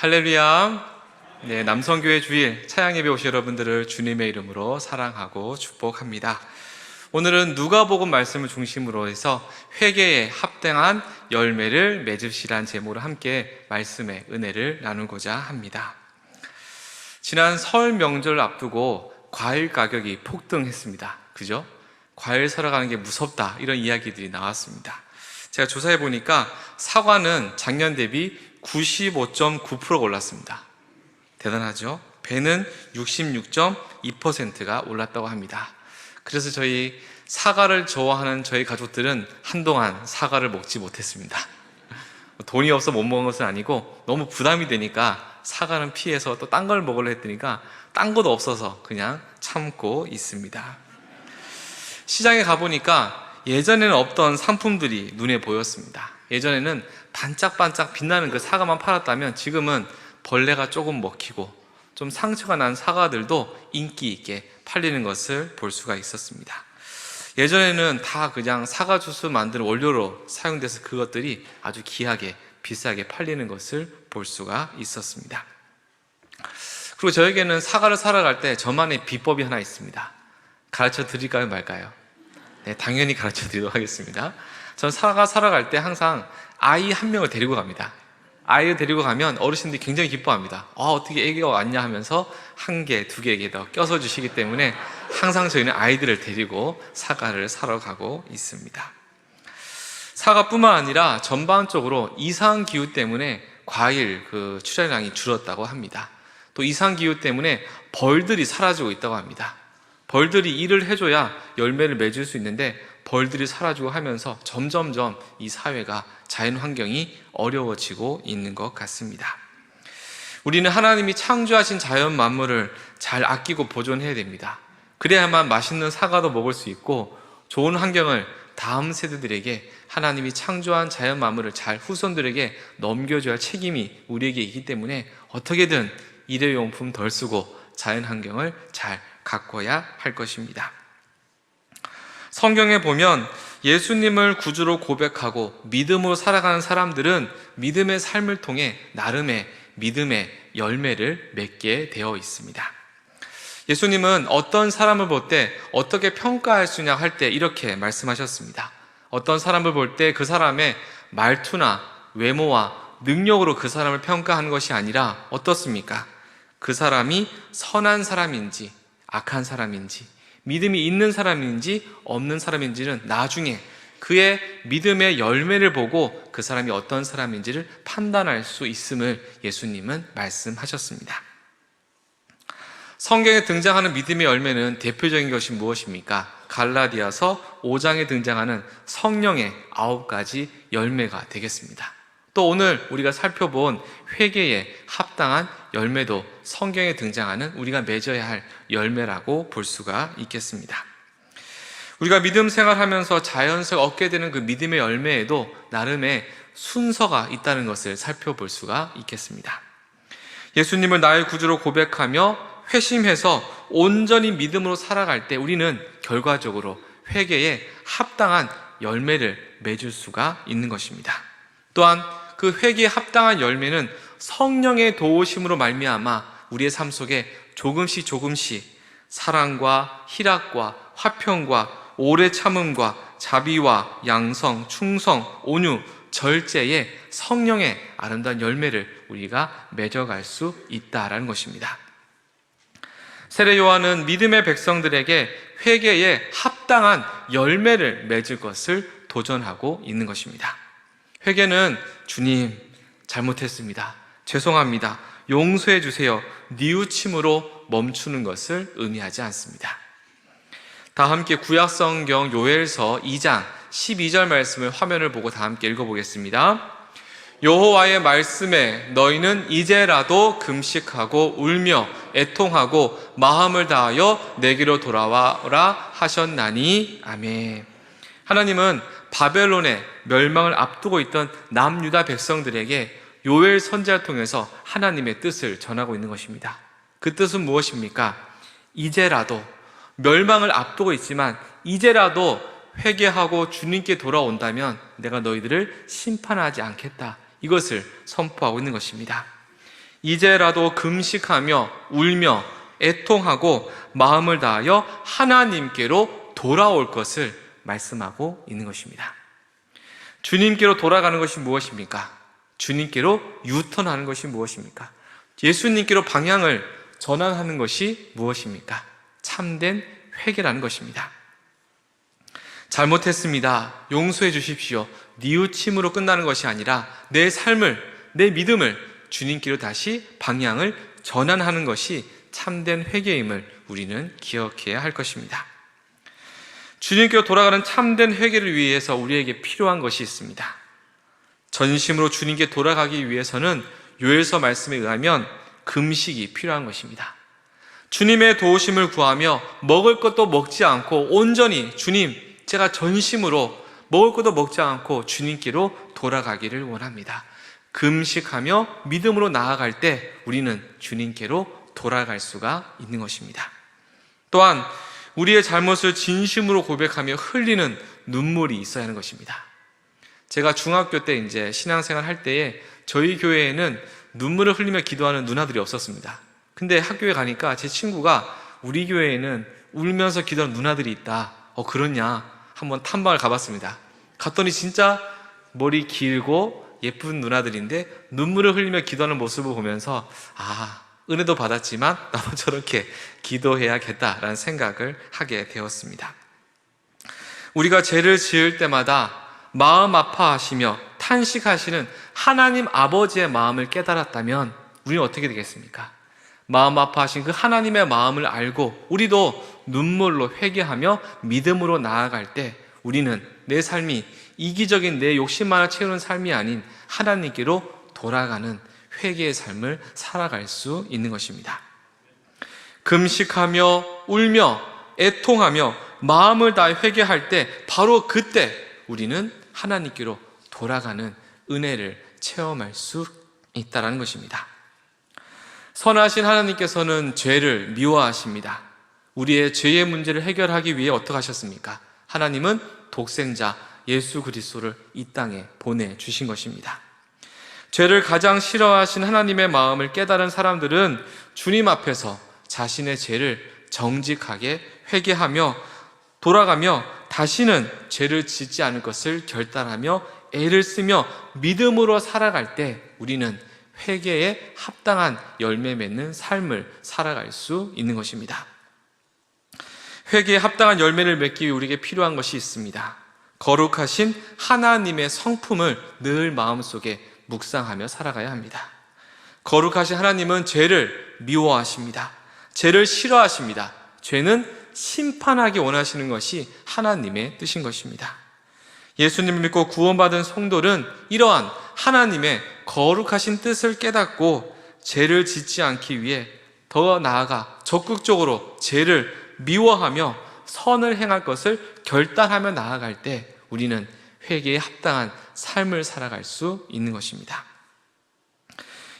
할렐루야. 네, 남성교회 주일 차양 예배 오신 여러분들을 주님의 이름으로 사랑하고 축복합니다. 오늘은 누가복음 말씀을 중심으로 해서 회개에 합당한 열매를 맺으시란 제목으로 함께 말씀의 은혜를 나누고자 합니다. 지난 설 명절 앞두고 과일 가격이 폭등했습니다. 그죠? 과일 사러 가는 게 무섭다. 이런 이야기들이 나왔습니다. 제가 조사해 보니까 사과는 작년 대비 95.9%가 올랐습니다. 대단하죠? 배는 66.2%가 올랐다고 합니다. 그래서 저희 사과를 좋아하는 저희 가족들은 한동안 사과를 먹지 못했습니다. 돈이 없어 못 먹은 것은 아니고 너무 부담이 되니까 사과는 피해서 또 딴 걸 먹으려 했더니까 딴 것도 없어서 그냥 참고 있습니다. 시장에 가보니까 예전에는 없던 상품들이 눈에 보였습니다. 예전에는 반짝반짝 빛나는 그 사과만 팔았다면 지금은 벌레가 조금 먹히고 좀 상처가 난 사과들도 인기 있게 팔리는 것을 볼 수가 있었습니다. 예전에는 다 그냥 사과 주스 만드는 원료로 사용돼서 그것들이 아주 귀하게 비싸게 팔리는 것을 볼 수가 있었습니다. 그리고 저에게는 사과를 사러 갈때 저만의 비법이 하나 있습니다. 가르쳐 드릴까요, 말까요? 네, 당연히 가르쳐 드리도록 하겠습니다. 전 사과 사러 갈때 항상 아이 한 명을 데리고 갑니다. 아이를 데리고 가면 어르신들이 굉장히 기뻐합니다. 아, 어떻게 애기가 왔냐 하면서 한 개, 두 개, 더 껴서 주시기 때문에 항상 저희는 아이들을 데리고 사과를 사러 가고 있습니다. 사과뿐만 아니라 전반적으로 이상 기후 때문에 과일 그 출하량이 줄었다고 합니다. 또 이상 기후 때문에 벌들이 사라지고 있다고 합니다. 벌들이 일을 해줘야 열매를 맺을 수 있는데 벌들이 사라지고 하면서 점점점 이 사회가 자연 환경이 어려워지고 있는 것 같습니다. 우리는 하나님이 창조하신 자연 만물을 잘 아끼고 보존해야 됩니다. 그래야만 맛있는 사과도 먹을 수 있고 좋은 환경을 다음 세대들에게 하나님이 창조한 자연 만물을 잘 후손들에게 넘겨줘야 할 책임이 우리에게 있기 때문에 어떻게든 일회용품 덜 쓰고 자연 환경을 잘 가꿔야 할 것입니다. 성경에 보면 예수님을 구주로 고백하고 믿음으로 살아가는 사람들은 믿음의 삶을 통해 나름의 믿음의 열매를 맺게 되어 있습니다. 예수님은 어떤 사람을 볼 때 어떻게 평가할 수 있냐 할 때 이렇게 말씀하셨습니다. 어떤 사람을 볼 때 그 사람의 말투나 외모와 능력으로 그 사람을 평가하는 것이 아니라 어떻습니까? 그 사람이 선한 사람인지 악한 사람인지 믿음이 있는 사람인지 없는 사람인지는 나중에 그의 믿음의 열매를 보고 그 사람이 어떤 사람인지를 판단할 수 있음을 예수님은 말씀하셨습니다. 성경에 등장하는 믿음의 열매는 대표적인 것이 무엇입니까? 갈라디아서 5장에 등장하는 성령의 아홉 가지 열매가 되겠습니다. 또 오늘 우리가 살펴본 회개에 합당한 열매도 성경에 등장하는 우리가 맺어야 할 열매라고 볼 수가 있겠습니다. 우리가 믿음 생활하면서 자연스레 얻게 되는 그 믿음의 열매에도 나름의 순서가 있다는 것을 살펴볼 수가 있겠습니다. 예수님을 나의 구주로 고백하며 회심해서 온전히 믿음으로 살아갈 때 우리는 결과적으로 회개에 합당한 열매를 맺을 수가 있는 것입니다. 또한 그 회개에 합당한 열매는 성령의 도우심으로 말미암아 우리의 삶 속에 조금씩 조금씩 사랑과 희락과 화평과 오래 참음과 자비와 양성, 충성, 온유, 절제의 성령의 아름다운 열매를 우리가 맺어갈 수 있다라는 것입니다. 세례 요한은 믿음의 백성들에게 회개에 합당한 열매를 맺을 것을 도전하고 있는 것입니다. 회개는 주님 잘못했습니다. 죄송합니다. 용서해 주세요. 뉘우침으로 멈추는 것을 의미하지 않습니다. 다 함께 구약성경 요엘서 2장 12절 말씀을 화면을 보고 다 함께 읽어보겠습니다. 여호와의 말씀에 너희는 이제라도 금식하고 울며 애통하고 마음을 다하여 내게로 돌아와라 하셨나니 아멘. 하나님은 바벨론의 멸망을 앞두고 있던 남유다 백성들에게 요엘 선지자를 통해서 하나님의 뜻을 전하고 있는 것입니다. 그 뜻은 무엇입니까? 이제라도 멸망을 앞두고 있지만 이제라도 회개하고 주님께 돌아온다면 내가 너희들을 심판하지 않겠다. 이것을 선포하고 있는 것입니다. 이제라도 금식하며 울며 애통하고 마음을 다하여 하나님께로 돌아올 것을 말씀하고 있는 것입니다. 주님께로 돌아가는 것이 무엇입니까? 주님께로 유턴하는 것이 무엇입니까? 예수님께로 방향을 전환하는 것이 무엇입니까? 참된 회개라는 것입니다. 잘못했습니다. 용서해 주십시오. 뉘우침으로 끝나는 것이 아니라 내 삶을, 내 믿음을 주님께로 다시 방향을 전환하는 것이 참된 회개임을 우리는 기억해야 할 것입니다. 주님께로 돌아가는 참된 회개를 위해서 우리에게 필요한 것이 있습니다. 전심으로 주님께 돌아가기 위해서는 요엘서 말씀에 의하면 금식이 필요한 것입니다. 주님의 도우심을 구하며 먹을 것도 먹지 않고 온전히 주님, 제가 전심으로 먹을 것도 먹지 않고 주님께로 돌아가기를 원합니다. 금식하며 믿음으로 나아갈 때 우리는 주님께로 돌아갈 수가 있는 것입니다. 또한 우리의 잘못을 진심으로 고백하며 흘리는 눈물이 있어야 하는 것입니다. 제가 중학교 때 이제 신앙생활 할 때에 저희 교회에는 눈물을 흘리며 기도하는 누나들이 없었습니다. 근데 학교에 가니까 제 친구가 우리 교회에는 울면서 기도하는 누나들이 있다. 어, 그렇냐. 한번 탐방을 가봤습니다. 갔더니 진짜 머리 길고 예쁜 누나들인데 눈물을 흘리며 기도하는 모습을 보면서 아, 은혜도 받았지만 나도 저렇게 기도해야겠다라는 생각을 하게 되었습니다. 우리가 죄를 지을 때마다 마음 아파하시며 탄식하시는 하나님 아버지의 마음을 깨달았다면 우리는 어떻게 되겠습니까? 마음 아파하신 그 하나님의 마음을 알고 우리도 눈물로 회개하며 믿음으로 나아갈 때 우리는 내 삶이 이기적인 내 욕심만을 채우는 삶이 아닌 하나님께로 돌아가는 회개의 삶을 살아갈 수 있는 것입니다. 금식하며 울며 애통하며 마음을 다해 회개할 때 바로 그때 우리는 하나님께로 돌아가는 은혜를 체험할 수 있다라는 것입니다. 선하신 하나님께서는 죄를 미워하십니다. 우리의 죄의 문제를 해결하기 위해 어떻게 하셨습니까? 하나님은 독생자 예수 그리스도를 이 땅에 보내 주신 것입니다. 죄를 가장 싫어하신 하나님의 마음을 깨달은 사람들은 주님 앞에서 자신의 죄를 정직하게 회개하며 돌아가며 다시는 죄를 짓지 않을 것을 결단하며 애를 쓰며 믿음으로 살아갈 때 우리는 회개에 합당한 열매 맺는 삶을 살아갈 수 있는 것입니다. 회개에 합당한 열매를 맺기 위해 우리에게 필요한 것이 있습니다. 거룩하신 하나님의 성품을 늘 마음속에 묵상하며 살아가야 합니다. 거룩하신 하나님은 죄를 미워하십니다. 죄를 싫어하십니다. 죄는 심판하기 원하시는 것이 하나님의 뜻인 것입니다. 예수님을 믿고 구원받은 성도는 이러한 하나님의 거룩하신 뜻을 깨닫고 죄를 짓지 않기 위해 더 나아가 적극적으로 죄를 미워하며 선을 행할 것을 결단하며 나아갈 때 우리는 회개에 합당한 삶을 살아갈 수 있는 것입니다.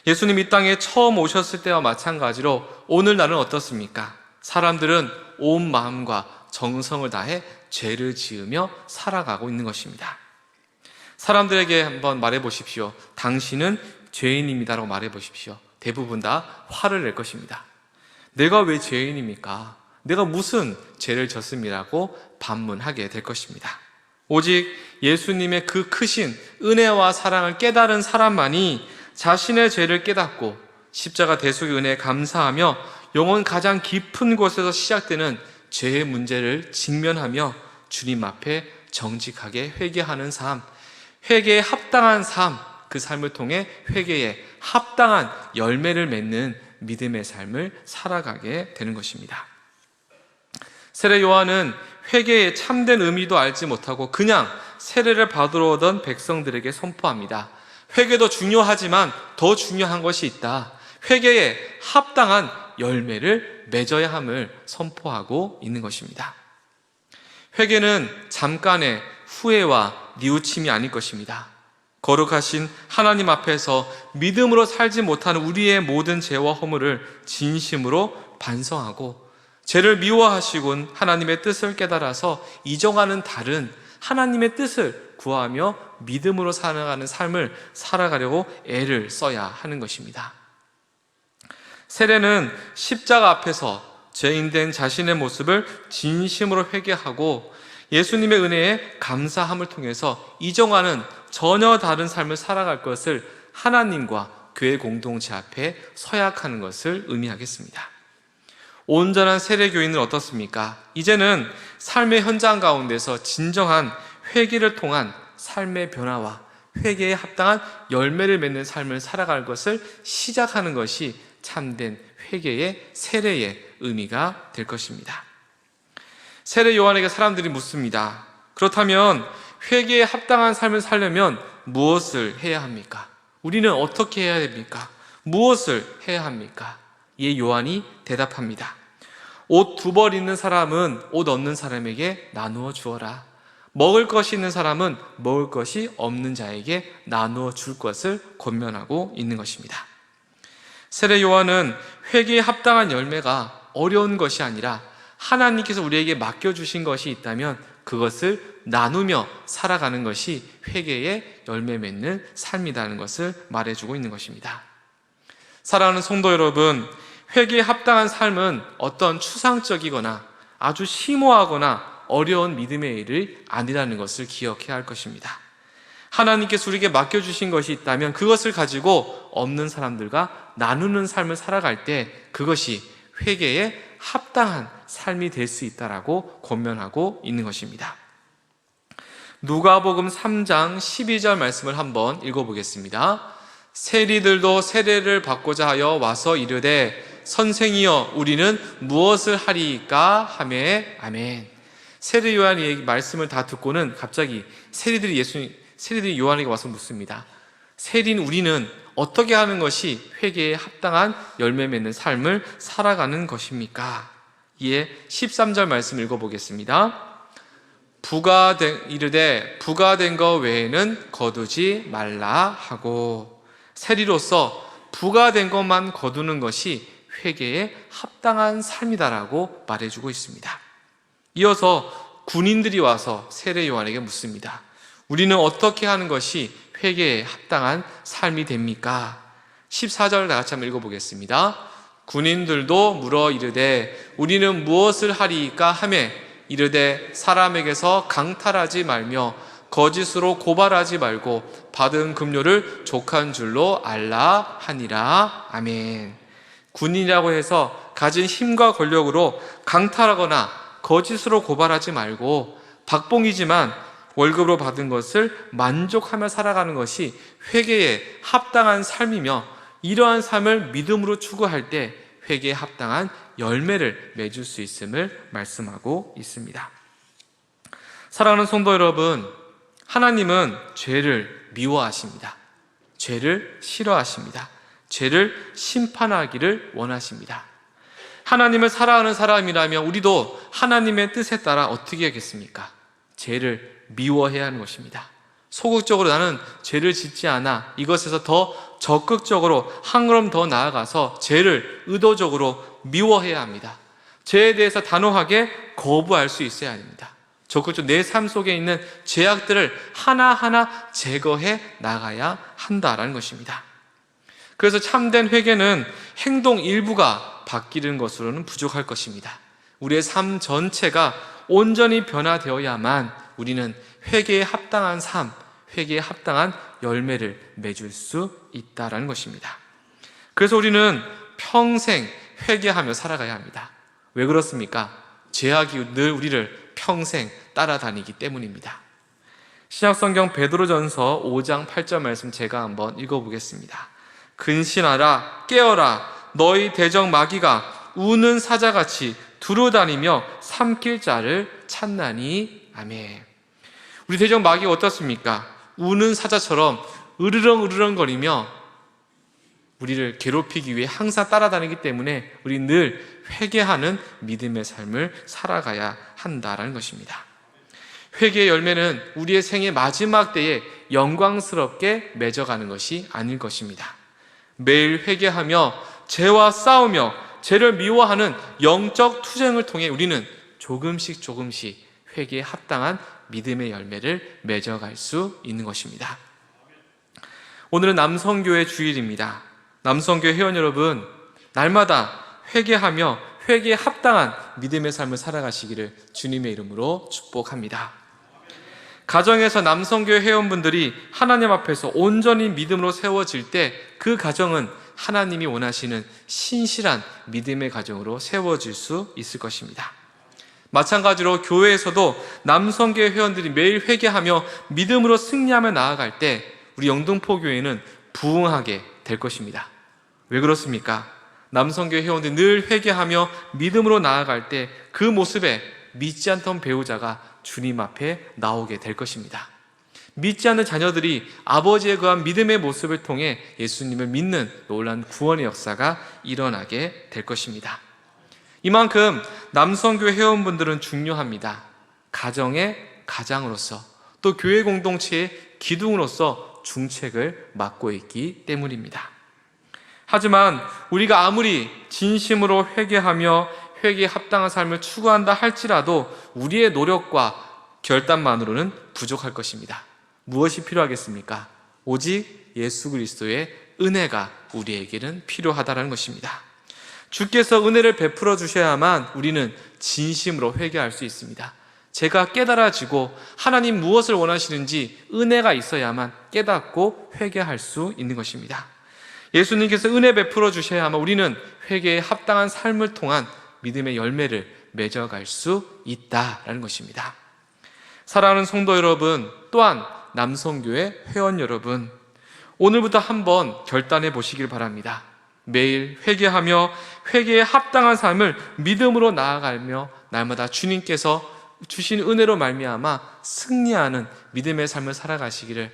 예수님 이 땅에 처음 오셨을 때와 마찬가지로 오늘 날은 어떻습니까? 사람들은 온 마음과 정성을 다해 죄를 지으며 살아가고 있는 것입니다. 사람들에게 한번 말해 보십시오. 당신은 죄인입니다라고 말해 보십시오. 대부분 다 화를 낼 것입니다. 내가 왜 죄인입니까? 내가 무슨 죄를 졌음이라고 반문하게 될 것입니다. 오직 예수님의 그 크신 은혜와 사랑을 깨달은 사람만이 자신의 죄를 깨닫고 십자가 대속의 은혜에 감사하며 영혼 가장 깊은 곳에서 시작되는 죄의 문제를 직면하며 주님 앞에 정직하게 회개하는 삶, 회개에 합당한 삶, 그 삶을 통해 회개에 합당한 열매를 맺는 믿음의 삶을 살아가게 되는 것입니다. 세례 요한은 회개의 참된 의미도 알지 못하고 그냥 세례를 받으러 오던 백성들에게 선포합니다. 회개도 중요하지만 더 중요한 것이 있다. 회개에 합당한 열매를 맺어야 함을 선포하고 있는 것입니다. 회개는 잠깐의 후회와 뉘우침이 아닐 것입니다. 거룩하신 하나님 앞에서 믿음으로 살지 못하는 우리의 모든 죄와 허물을 진심으로 반성하고 죄를 미워하시곤 하나님의 뜻을 깨달아서 이정하는 다른 하나님의 뜻을 구하며 믿음으로 살아가는 삶을 살아가려고 애를 써야 하는 것입니다. 세례는 십자가 앞에서 죄인된 자신의 모습을 진심으로 회개하고 예수님의 은혜에 감사함을 통해서 이정하는 전혀 다른 삶을 살아갈 것을 하나님과 교회 공동체 앞에 서약하는 것을 의미하겠습니다. 온전한 세례교인은 어떻습니까? 이제는 삶의 현장 가운데서 진정한 회개를 통한 삶의 변화와 회개에 합당한 열매를 맺는 삶을 살아갈 것을 시작하는 것이 참된 회개의 세례의 의미가 될 것입니다. 세례 요한에게 사람들이 묻습니다. 그렇다면 회개에 합당한 삶을 살려면 무엇을 해야 합니까? 우리는 어떻게 해야 됩니까? 무엇을 해야 합니까? 이에 요한이 대답합니다. 옷 두 벌 있는 사람은 옷 없는 사람에게 나누어 주어라. 먹을 것이 있는 사람은 먹을 것이 없는 자에게 나누어 줄 것을 권면하고 있는 것입니다. 세례 요한은 회개에 합당한 열매가 어려운 것이 아니라 하나님께서 우리에게 맡겨주신 것이 있다면 그것을 나누며 살아가는 것이 회개의 열매 맺는 삶이라는 것을 말해주고 있는 것입니다. 사랑하는 성도 여러분, 회개에 합당한 삶은 어떤 추상적이거나 아주 심오하거나 어려운 믿음의 일이 아니라는 것을 기억해야 할 것입니다. 하나님께서 우리에게 맡겨주신 것이 있다면 그것을 가지고 없는 사람들과 나누는 삶을 살아갈 때 그것이 회개에 합당한 삶이 될 수 있다라고 권면하고 있는 것입니다. 누가복음 3장 12절 말씀을 한번 읽어보겠습니다. 세리들도 세례를 받고자 하여 와서 이르되 선생이여 우리는 무엇을 하리까 하매 아멘. 세례 요한이 말씀을 다 듣고는 갑자기 세리들이 예수 세리들이 요한에게 와서 묻습니다. 세린 우리는 어떻게 하는 것이 회개에 합당한 열매 맺는 삶을 살아가는 것입니까? 이에 13절 말씀 읽어보겠습니다. 부가 된, 이르되 부가 된 것 외에는 거두지 말라 하고 세리로서 부가 된 것만 거두는 것이 회개에 합당한 삶이다라고 말해주고 있습니다. 이어서 군인들이 와서 세례 요한에게 묻습니다. 우리는 어떻게 하는 것이 회개에 합당한 삶이 됩니까? 14절 다 같이 한번 읽어보겠습니다. 군인들도 물어 이르되 우리는 무엇을 하리까 하매 이르되 사람에게서 강탈하지 말며 거짓으로 고발하지 말고 받은 급료를 족한 줄로 알라 하니라. 아멘. 군인이라고 해서 가진 힘과 권력으로 강탈하거나 거짓으로 고발하지 말고 박봉이지만 월급으로 받은 것을 만족하며 살아가는 것이 회개에 합당한 삶이며 이러한 삶을 믿음으로 추구할 때 회개에 합당한 열매를 맺을 수 있음을 말씀하고 있습니다. 사랑하는 성도 여러분, 하나님은 죄를 미워하십니다. 죄를 싫어하십니다. 죄를 심판하기를 원하십니다. 하나님을 사랑하는 사람이라면 우리도 하나님의 뜻에 따라 어떻게 하겠습니까? 죄를 미워해야 하는 것입니다. 소극적으로 나는 죄를 짓지 않아 이것에서 더 적극적으로 한 걸음 더 나아가서 죄를 의도적으로 미워해야 합니다. 죄에 대해서 단호하게 거부할 수 있어야 합니다. 적극적으로 내 삶 속에 있는 죄악들을 하나하나 제거해 나가야 한다라는 것입니다. 그래서 참된 회개는 행동 일부가 바뀌는 것으로는 부족할 것입니다. 우리의 삶 전체가 온전히 변화되어야만 우리는 회개에 합당한 삶, 회개에 합당한 열매를 맺을 수 있다라는 것입니다. 그래서 우리는 평생 회개하며 살아가야 합니다. 왜 그렇습니까? 죄악이 늘 우리를 평생 따라다니기 때문입니다. 신약성경 베드로전서 5장 8절 말씀 제가 한번 읽어보겠습니다. 근신하라 깨어라 너희 대적 마귀가 우는 사자같이 두루다니며 삼킬 자를 찾나니 아멘. 우리 대적 마귀가 어떻습니까? 우는 사자처럼 으르렁 으르렁 거리며 우리를 괴롭히기 위해 항상 따라다니기 때문에 우리 늘 회개하는 믿음의 삶을 살아가야 한다라는 것입니다. 회개의 열매는 우리의 생의 마지막 때에 영광스럽게 맺어가는 것이 아닐 것입니다. 매일 회개하며 죄와 싸우며 죄를 미워하는 영적 투쟁을 통해 우리는 조금씩 조금씩 회개에 합당한 믿음의 열매를 맺어갈 수 있는 것입니다. 오늘은 남성교회 주일입니다. 남성교회 회원 여러분, 날마다 회개하며 회개에 합당한 믿음의 삶을 살아가시기를 주님의 이름으로 축복합니다. 가정에서 남성교회 회원분들이 하나님 앞에서 온전히 믿음으로 세워질 때 그 가정은 하나님이 원하시는 신실한 믿음의 가정으로 세워질 수 있을 것입니다. 마찬가지로 교회에서도 남성교회 회원들이 매일 회개하며 믿음으로 승리하며 나아갈 때 우리 영등포 교회는 부흥하게 될 것입니다. 왜 그렇습니까? 남성교회 회원들이 늘 회개하며 믿음으로 나아갈 때 그 모습에 믿지 않던 배우자가 주님 앞에 나오게 될 것입니다. 믿지 않는 자녀들이 아버지에 그한 믿음의 모습을 통해 예수님을 믿는 놀란 구원의 역사가 일어나게 될 것입니다. 이만큼 남성교회 회원분들은 중요합니다. 가정의 가장으로서 또 교회 공동체의 기둥으로서 중책을 맡고 있기 때문입니다. 하지만 우리가 아무리 진심으로 회개하며 회개에 합당한 삶을 추구한다 할지라도 우리의 노력과 결단만으로는 부족할 것입니다. 무엇이 필요하겠습니까? 오직 예수 그리스도의 은혜가 우리에게는 필요하다는 것입니다. 주께서 은혜를 베풀어 주셔야만 우리는 진심으로 회개할 수 있습니다. 제가 깨달아지고 하나님 무엇을 원하시는지 은혜가 있어야만 깨닫고 회개할 수 있는 것입니다. 예수님께서 은혜 베풀어 주셔야만 우리는 회개에 합당한 삶을 통한 믿음의 열매를 맺어갈 수 있다라는 것입니다. 사랑하는 성도 여러분, 또한 남성교회 회원 여러분, 오늘부터 한번 결단해 보시길 바랍니다. 매일 회개하며 회개에 합당한 삶을 믿음으로 나아가며 날마다 주님께서 주신 은혜로 말미암아 승리하는 믿음의 삶을 살아가시기를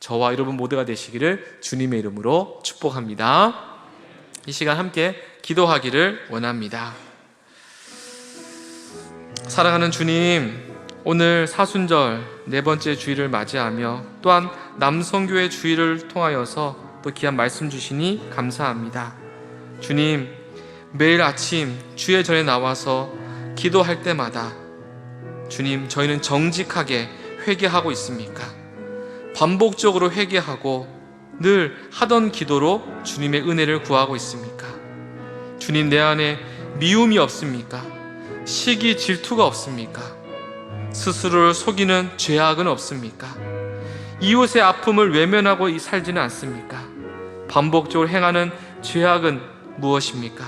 저와 여러분 모두가 되시기를 주님의 이름으로 축복합니다. 이 시간 함께 기도하기를 원합니다. 사랑하는 주님, 오늘 사순절 네 번째 주일을 맞이하며 또한 남성교회 주일을 통하여서 또 귀한 말씀 주시니 감사합니다. 주님, 매일 아침 주의 전에 나와서 기도할 때마다 주님, 저희는 정직하게 회개하고 있습니까? 반복적으로 회개하고 늘 하던 기도로 주님의 은혜를 구하고 있습니까? 주님, 내 안에 미움이 없습니까? 시기 질투가 없습니까? 스스로를 속이는 죄악은 없습니까? 이웃의 아픔을 외면하고 살지는 않습니까? 반복적으로 행하는 죄악은 무엇입니까?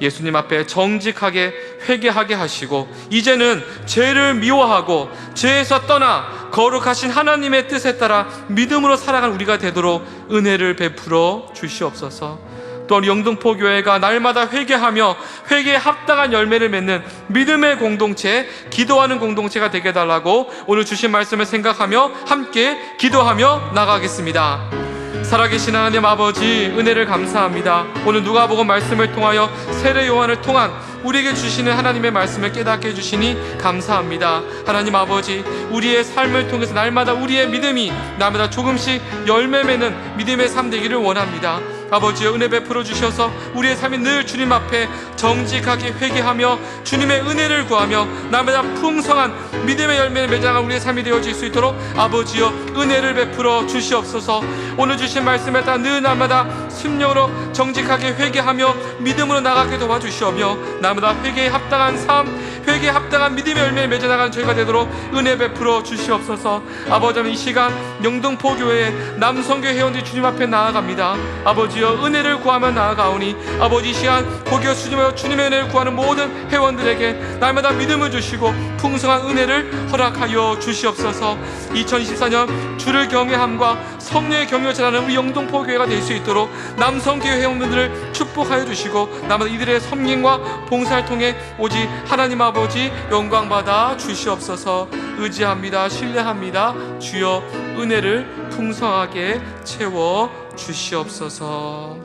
예수님 앞에 정직하게 회개하게 하시고 이제는 죄를 미워하고 죄에서 떠나 거룩하신 하나님의 뜻에 따라 믿음으로 살아간 우리가 되도록 은혜를 베풀어 주시옵소서. 또 우리 영등포 교회가 날마다 회개하며 회개에 합당한 열매를 맺는 믿음의 공동체, 기도하는 공동체가 되게 달라고 오늘 주신 말씀을 생각하며 함께 기도하며 나가겠습니다. 살아계신 하나님 아버지 은혜를 감사합니다. 오늘 누가복음 말씀을 통하여 세례 요한을 통한 우리에게 주시는 하나님의 말씀을 깨닫게 해주시니 감사합니다. 하나님 아버지, 우리의 삶을 통해서 날마다 우리의 믿음이 날마다 조금씩 열매 맺는 믿음의 삶 되기를 원합니다. 아버지여 은혜 베풀어 주셔서 우리의 삶이 늘 주님 앞에 정직하게 회개하며 주님의 은혜를 구하며 날마다 풍성한 믿음의 열매를 맺어간 우리의 삶이 되어질 수 있도록 아버지여 은혜를 베풀어 주시옵소서. 오늘 주신 말씀에 따라 늘 날마다 순령으로 정직하게 회개하며 믿음으로 나가게 도와주시오며 날마다 회개에 합당한 삶 회개에 합당한 믿음의 열매를 맺어나가는 저희가 되도록 은혜 베풀어 주시옵소서. 아버지 이 시간 영등포 교회 남성교 회원들이 주님 앞에 나아갑니다. 아버지 여 은혜를 구하며 나아가오니 아버지 이 시간 고개 수님하여 주님의 은혜를 구하는 모든 회원들에게 날마다 믿음을 주시고 풍성한 은혜를 허락하여 주시옵소서. 2024년 주를 경외함과 성령의 경외를 잘하는 우리 영동포 교회가 될 수 있도록 남성교회 회원분들을 축복하여 주시고 남은 이들의 섬김과 봉사를 통해 오직 하나님 아버지 영광 받아 주시옵소서. 의지합니다. 신뢰합니다. 주여 은혜를 풍성하게 채워 주시옵소서.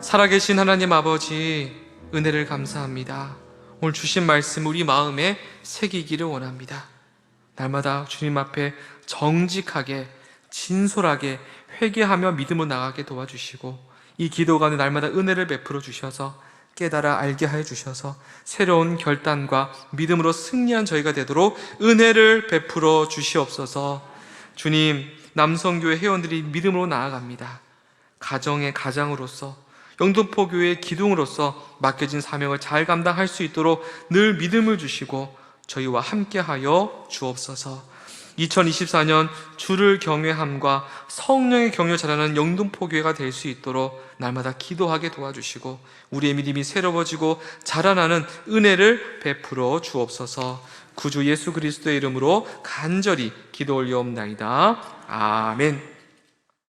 살아계신 하나님 아버지 은혜를 감사합니다. 오늘 주신 말씀 우리 마음에 새기기를 원합니다. 날마다 주님 앞에 정직하게 진솔하게 회개하며 믿음으로 나가게 도와주시고 이 기도가 날마다 은혜를 베풀어 주셔서 깨달아 알게 하여 주셔서 새로운 결단과 믿음으로 승리한 저희가 되도록 은혜를 베풀어 주시옵소서. 주님 남성교회 회원들이 믿음으로 나아갑니다 가정의 가장으로서 영등포 교회의 기둥으로서 맡겨진 사명을 잘 감당할 수 있도록 늘 믿음을 주시고 저희와 함께하여 주옵소서. 2024년 주를 경외함과 성령의 경외 잘하는 영등포 교회가 될 수 있도록 날마다 기도하게 도와주시고 우리의 믿음이 새로워지고 자라나는 은혜를 베풀어 주옵소서. 구주 예수 그리스도의 이름으로 간절히 기도 올리옵나이다. 아멘.